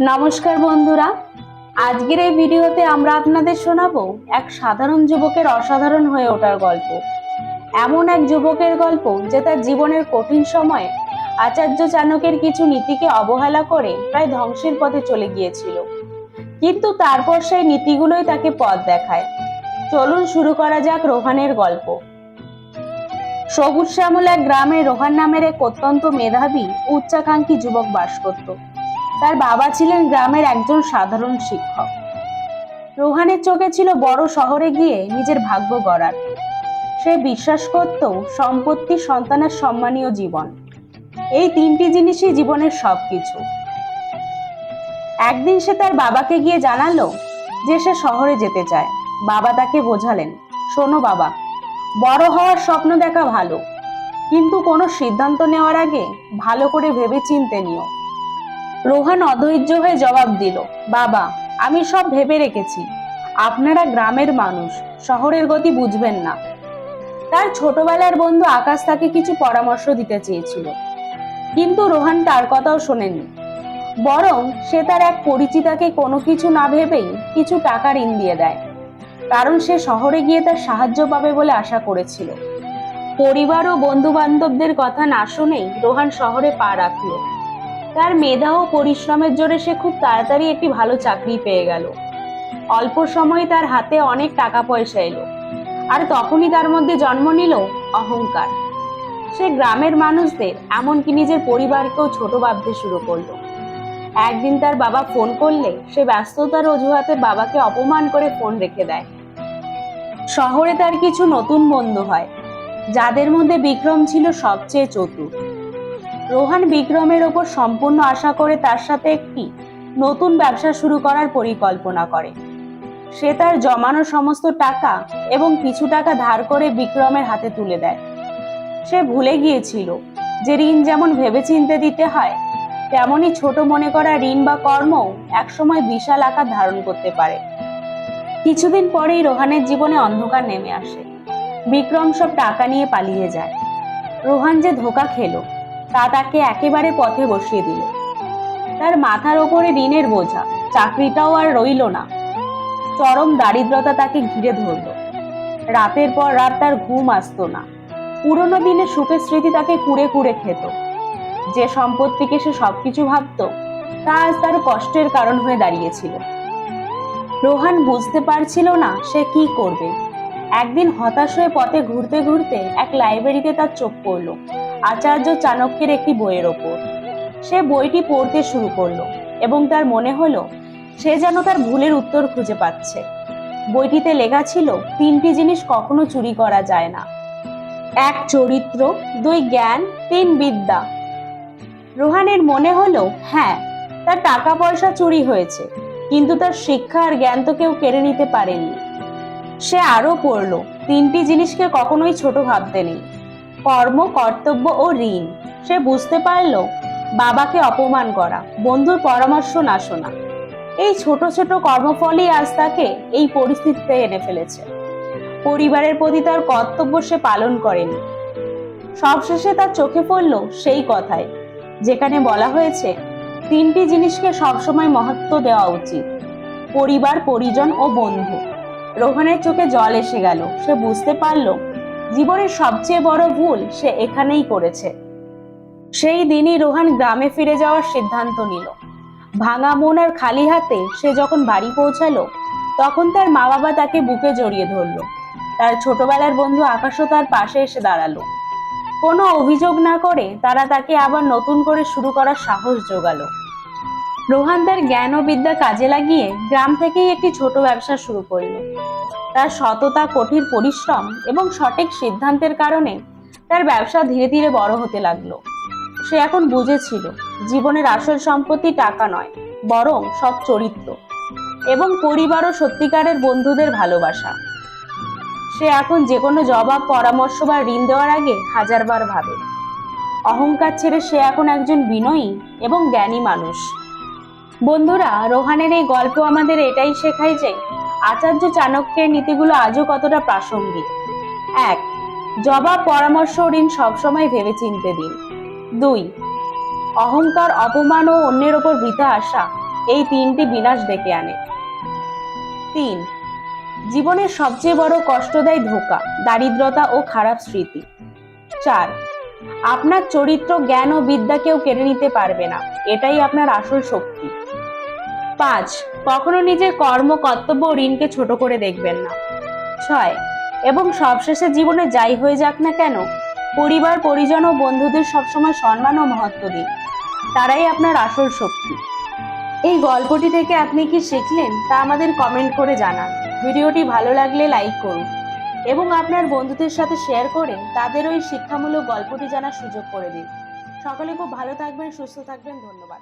নমস্কার বন্ধুরা। আজকের এই ভিডিওতে আমরা আপনাদের শোনাবো এক সাধারণ যুবকের অসাধারণ হয়ে ওঠার গল্প। এমন এক যুবকের গল্প যে তার জীবনের কঠিন সময়ে আচার্য চাণকের কিছু নীতিকে অবহেলা করে প্রায় ধ্বংসের পথে চলে গিয়েছিল। কিন্তু তারপর সেই নীতিগুলোই তাকে পথ দেখায়। চলুন শুরু করা যাক রোহানের গল্প। সবুজ শ্যামল এক গ্রামে রোহান নামের এক অত্যন্ত মেধাবী, উচ্চাকাঙ্ক্ষী যুবক বাস করত। তার বাবা ছিলেন গ্রামের একজন সাধারণ শিক্ষক। রোহানের চোখে ছিল বড় শহরে গিয়ে নিজের ভাগ্য গড়ার। সে বিশ্বাস করত সম্পত্তি সন্তানের সম্মানীয় জীবন। এই তিনটি জিনিসই জীবনের সবকিছু। একদিন সে তার বাবাকে গিয়ে জানালো যে সে শহরে যেতে চায়। বাবা তাকে বোঝালেন, শোনো বাবা, বড় হওয়ার স্বপ্ন দেখা ভালো। কিন্তু কোনো সিদ্ধান্ত নেওয়ার আগে ভালো করে ভেবে চিনতে নিও। রোহান অধৈর্য হয়ে জবাব দিল, বাবা, আমি সব ভেবে রেখেছি। আপনারা গ্রামের মানুষ, শহরের গতি বুঝবেন না। তার ছোটবেলার বন্ধু আকাশ তাকে কিছু পরামর্শ দিতে চেয়েছিল। কিন্তু রোহান তার কথাও শোনেনি। বরং সে তার এক পরিচিতাকে কোনো কিছু না ভেবেই কিছু টাকা ঋণ দিয়ে দেয়। কারণ সে শহরে গিয়ে তার সাহায্য পাবে বলে আশা করেছিল। পরিবার ও বন্ধু বান্ধবদের কথা না শুনেই রোহান শহরে পা রাখল। তার মেধা ও পরিশ্রমের জোরে সে খুব তাড়াতাড়ি একটি ভালো চাকরি পেয়ে গেল। অল্প সময়ে তার হাতে অনেক টাকা পয়সা এলো। আর তখনই তার মধ্যে জন্ম নিল অহংকার। সে গ্রামের মানুষদের, এমনকি নিজের পরিবারকেও ছোট ভাবতে শুরু করল। একদিন তার বাবা ফোন করলে, সে ব্যস্ততার অজুহাতে বাবাকে অপমান করে ফোন রেখে দেয়। শহরে তার কিছু নতুন বন্ধু হয়, যাদের মধ্যে বিক্রম ছিল সবচেয়ে চতুর। রোহান বিক্রমের ওপর সম্পূর্ণ আশা করে তার সাথে একটি নতুন ব্যবসা শুরু করার পরিকল্পনা করে। সে তার জমানো সমস্ত টাকা এবং কিছু টাকা ধার করে বিক্রমের হাতে তুলে দেয়। সে ভুলে গিয়েছিল যে ঋণ যেমন ভেবেচিন্তে দিতে হয় তেমনই ছোট মনে করা ঋণ বা কর্মও একসময় বিশাল আকার ধারণ করতে পারে। কিছুদিন পরেই রোহানের জীবনে অন্ধকার নেমে আসে। বিক্রম সব টাকা নিয়ে পালিয়ে যায়। রোহান যে ধোকা খেলো তা তাকে একেবারে পথে বসিয়ে দিল। তার মাথার ওপরে ঋণের বোঝা, চাকরিটাও আর রইল না। চরম দারিদ্রতা তাকে ঘিরে ধরল। রাতের পর রাত তার ঘুম আসতো না। পুরনো দিনের সুখের স্মৃতি তাকে কুড়ে কুড়ে খেত। যে সম্পত্তিকে সে সবকিছু ভাবত, তা আজ তার কষ্টের কারণ হয়ে দাঁড়িয়েছিল। রোহান বুঝতে পারছিল না সে কি করবে। একদিন হতাশ হয়ে পথে ঘুরতে ঘুরতে এক লাইব্রেরিতে তার চোখ পড়ল, আচার্য চাণক্যের একটি বইয়ের ওপর। সে বইটি পড়তে শুরু করল এবং তার মনে হলো, সে যেন তার ভুলের উত্তর খুঁজে পাচ্ছে। বইটিতে লেখা ছিল, তিনটি জিনিস কখনো চুরি করা যায় না। এক, চরিত্র, দুই, জ্ঞান, তিন, বিদ্যা। রোহানের মনে হলো হ্যাঁ তার টাকা পয়সা চুরি হয়েছে, কিন্তু তার শিক্ষা আর জ্ঞান তো কেউ কেড়ে নিতে পারেনি। সে আরও পড়ল, তিনটি জিনিসকে কখনোই ছোট ভাবতে নেই। কর্ম, কর্তব্য ও ঋণ। সে বুঝতে পারল, বাবাকে অপমান করা, বন্ধুর পরামর্শ না শোনা। এই ছোট ছোট কর্মফলই আজ তাকে এই পরিস্থিতিতে এনে ফেলেছে। পরিবারের প্রতি তার কর্তব্য সে পালন করেনি। সবশেষে তার চোখে পড়ল সেই কথায় যেখানে বলা হয়েছে, তিনটি জিনিসকে সবসময় মহত্ব দেওয়া উচিত, পরিবার, পরিজন ও বন্ধু। রোহানের চোখে জল এসে গেল। সে বুঝতে পারল, জীবনের সবচেয়ে বড় ভুল সে এখানেই করেছে। সেই দিনই রোহান গ্রামে ফিরে যাওয়ার সিদ্ধান্ত নিল। ভাঙা মন আর খালি হাতে সে যখন বাড়ি পৌঁছালো, তখন তার মা বাবা তাকে বুকে জড়িয়ে ধরলো। তার ছোটবেলার বন্ধু আকাশও তার পাশে এসে দাঁড়াল। কোনো অভিযোগ না করে তারা তাকে আবার নতুন করে শুরু করার সাহস জোগালো। রোহান তার জ্ঞান ও বিদ্যা কাজে লাগিয়ে গ্রাম থেকেই একটি ছোট ব্যবসা শুরু করল। তার সততা, কঠিন পরিশ্রম এবং সঠিক সিদ্ধান্তের কারণে তার ব্যবসা ধীরে ধীরে বড় হতে লাগল। সে এখন বুঝেছিল, জীবনের আসল সম্পত্তি টাকা নয়, বরং সৎ চরিত্র এবং পরিবার ও সত্যিকারের বন্ধুদের ভালোবাসা। সে এখন যে কোনো জবাব, পরামর্শ বা ঋণ দেওয়ার আগে হাজারবার ভাবে। অহংকার ছেড়ে সে এখন একজন বিনয়ী এবং জ্ঞানী মানুষ। বন্ধুরা, রোহানের এই গল্প আমাদের এটাই শেখায় যে আচার্য চাণক্যের নীতিগুলো আজও কতটা প্রাসঙ্গিক। এক জবাব পরামর্শ ঋণ সবসময় ভেবে চিনতে দিন। দুই, অহংকার, অপমান ও অন্যের ওপর বৃথা আশা এই তিনটি বিনাশ ডেকে আনে। তিন, জীবনের সবচেয়ে বড় কষ্ট দেয় ধোকা, দারিদ্রতা ও খারাপ স্মৃতি। চার, আপনার চরিত্র, জ্ঞান ও বিদ্যা কেউ কেড়ে নিতে পারবে না, এটাই আপনার আসল শক্তি। পাঁচ, কখনো নিজের কর্ম, কর্তব্য ঋণকে ছোট করে দেখবেন না। ছয়, এবং সবশেষে জীবনে যাই হয়ে যাক না কেন, পরিবার, পরিজন ও বন্ধুদের সবসময় সম্মান ও মহত্ব দিন। তারাই আপনার আসল শক্তি। এই গল্পটি থেকে আপনি কি শিখলেন তা আমাদের কমেন্ট করে জানান। ভিডিওটি ভালো লাগলে লাইক করুন এবং আপনার বন্ধুদের সাথে শেয়ার করে তাদের ওই শিক্ষামূলক গল্পটি জানার সুযোগ করে দিন। সকলে খুব ভালো থাকবেন, সুস্থ থাকবেন, ধন্যবাদ।